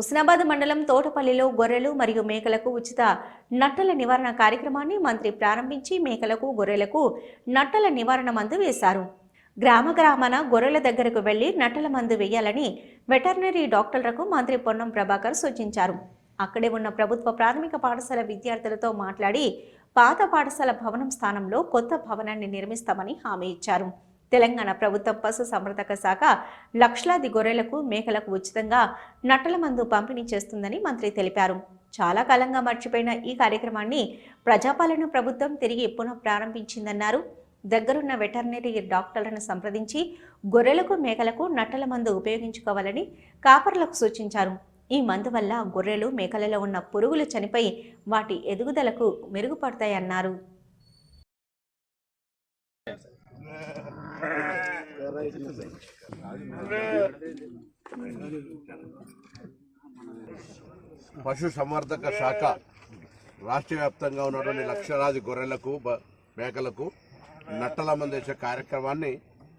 హుస్నాబాద్ మండలం తోటపల్లిలో గొర్రెలు మరియు మేకలకు ఉచిత నట్టల నివారణ కార్యక్రమాన్ని మంత్రి ప్రారంభించి మేకలకు గొర్రెలకు నట్టల నివారణ మందు వేశారు. గ్రామ గ్రామాన గొర్రెల దగ్గరకు వెళ్ళి నట్టల మందు వేయాలని వెటర్నరీ డాక్టర్లకు మంత్రి పొన్నం ప్రభాకర్ సూచించారు. అక్కడే ఉన్న ప్రభుత్వ ప్రాథమిక పాఠశాల విద్యార్థులతో మాట్లాడి పాత పాఠశాల భవనం స్థానంలో కొత్త భవనాన్ని నిర్మిస్తామని హామీ ఇచ్చారు. తెలంగాణ ప్రభుత్వం పశు సంవర్ధక శాఖ లక్షలాది గొర్రెలకు మేకలకు ఉచితంగా నట్టల మందు పంపిణీ చేస్తుందని మంత్రి తెలిపారు. చాలా కాలంగా మర్చిపోయిన ఈ కార్యక్రమాన్ని ప్రజాపాలన ప్రభుత్వం తిరిగి పునః ప్రారంభించిందన్నారు. దగ్గరున్న వెటర్నరీ డాక్టర్లను సంప్రదించి గొర్రెలకు మేకలకు నట్టల మందు ఉపయోగించుకోవాలని కాపర్లకు సూచించారు. ఈ మందు వల్ల గొర్రెలు మేకలలో ఉన్న పురుగులు చనిపోయి వాటి ఎదుగుదలకు మెరుగుపడతాయన్నారు. పశు సంవర్ధక శాఖ రాష్ట్ర వ్యాప్తంగా ఉన్నటువంటి లక్షలాది గొర్రెలకు మేకలకు నట్టల మందేసే కార్యక్రమాన్ని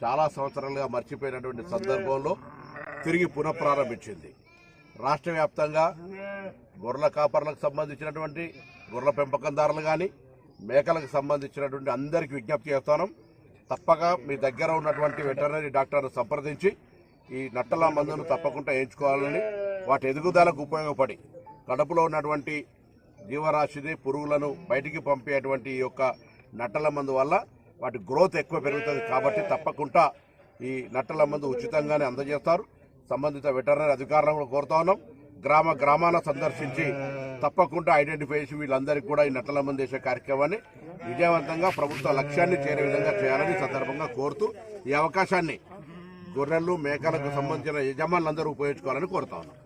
చాలా సంవత్సరాలుగా మర్చిపోయినటువంటి సందర్భంలో తిరిగి పునఃప్రారంభించింది. రాష్ట్ర వ్యాప్తంగా గొర్రెల కాపర్లకు సంబంధించినటువంటి గొర్రెల పెంపకందారులు కానీ మేకలకు సంబంధించినటువంటి అందరికీ విజ్ఞప్తి చేస్తాను. తప్పక మీ దగ్గర ఉన్నటువంటి వెటర్నరీ డాక్టర్ను సంప్రదించి ఈ నట్టల మందును తప్పకుండా ఎంచుకోవాలని వాటి ఎదుగుదలకు ఉపయోగపడి కడుపులో ఉన్నటువంటి జీవరాశిని పురుగులను బయటికి పంపేటువంటి ఈ యొక్క నట్టల మందు వల్ల వాటి గ్రోత్ ఎక్కువ పెరుగుతుంది కాబట్టి తప్పకుండా ఈ నట్టల మందు ఉచితంగానే అందజేస్తారు. సంబంధిత వెటర్నరీ అధికారులను కూడా కోరుతా ఉన్నాం. గ్రామ గ్రామాన సందర్శించి తప్పకుండా ఐడెంటిఫై చేసి వీళ్ళందరికీ కూడా ఈ నట్టల మందు కార్యక్రమాన్ని విజయవంతంగా ప్రభుత్వ లక్ష్యాన్ని చేరే విధంగా చేయాలని సందర్భంగా కోరుతూ ఈ అవకాశాన్ని గొర్రెలు మేకలకు సంబంధించిన యజమానులందరూ ఉపయోగించుకోవాలని కోరుతా ఉన్నాం.